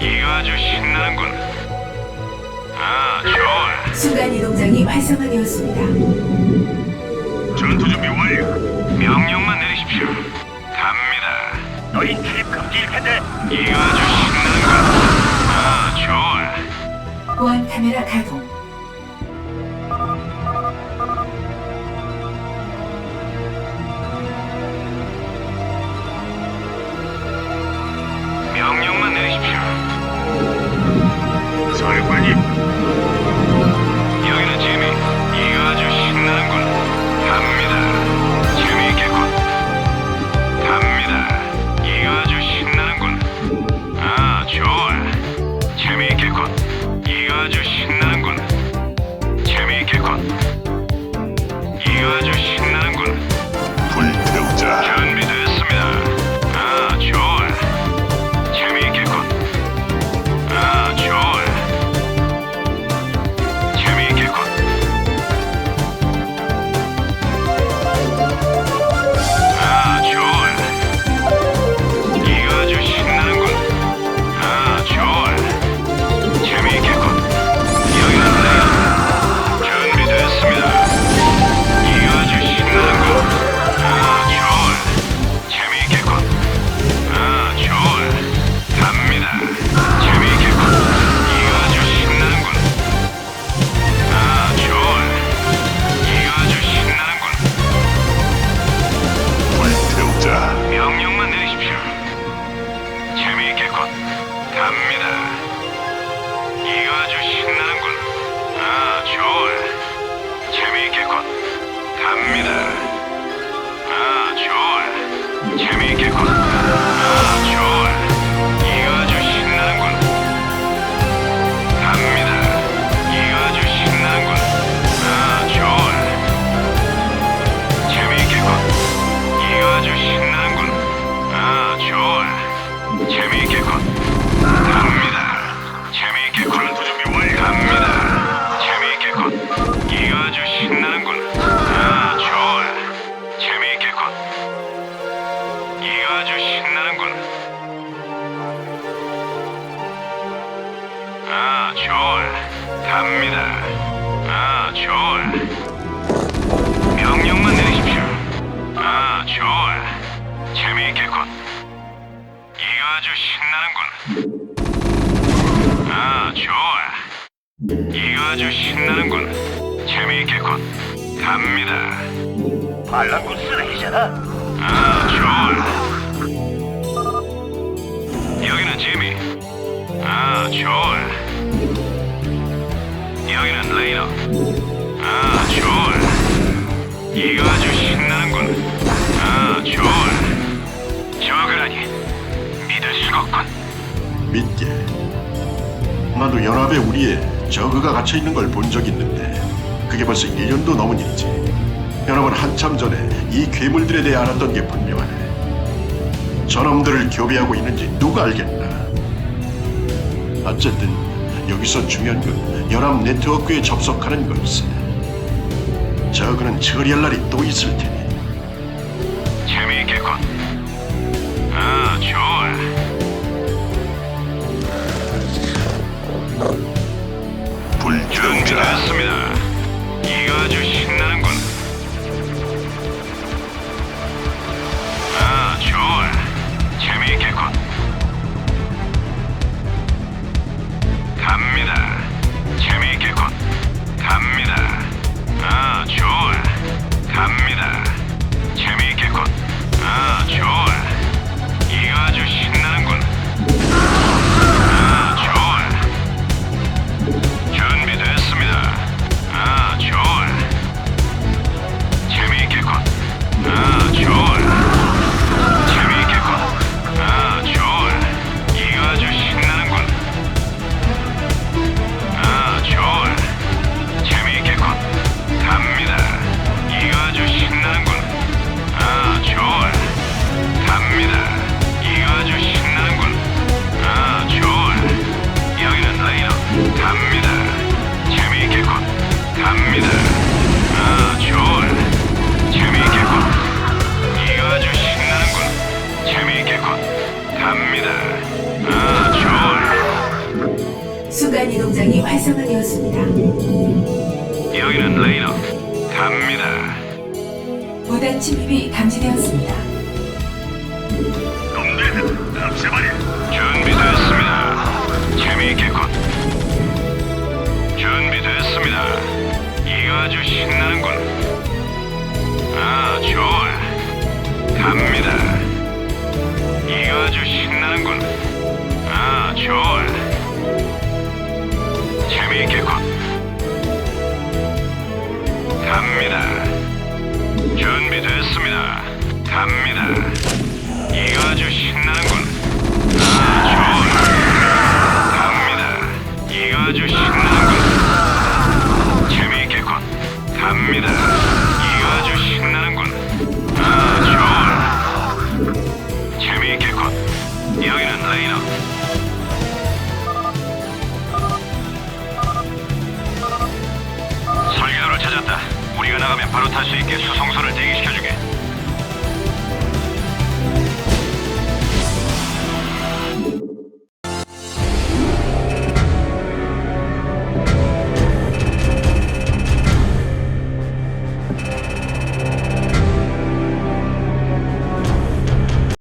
이거 아주 신나는군. 아, 좋아. 순간 이동장이 활성화되었습니다. 전투 준비 완료. 명령만 내리십시오. 갑니다. 너희 출입 금지일 텐데 이거 아주 신나는군. 아, 좋아. 보안 카메라 가동. 이거 아주 신나는군. 재미있겠군. 갑니다. 반란군 쓰레기잖아 아, 좋아. 여기는 지미. 아, 좋아. 여기는 레이너. 아, 좋아. 이거 아주 신나는군. 아, 좋아. 저그라니 믿을 수가 없군. 믿게. 나도 연합의 우리에 저그가 갇혀 있는 걸 본적 있는데 그게 벌써 1년도 넘은 일이지. 연합은 한참 전에 이 괴물들에 대해 알았던 게 분명하네. 저놈들을 교배하고 있는지 누가 알겠나. 어쨌든 여기서 중요한 건 연합 네트워크에 접속하는 것이세. 저그는 처리할 날이 또 있을 테니. 재미있겠군. 아, 좋아. 준비됐습니다. 이거 아주 신나는 순간 이동장이 활성화되었습니다. 여기는 레이너. 갑니다. 무단 침입이 감지되었습니다. 놈들은 없애버려. 준비됐습니다. 재미있겠군. 갑니다. 준비됐습니다. 갑니다. 이거 신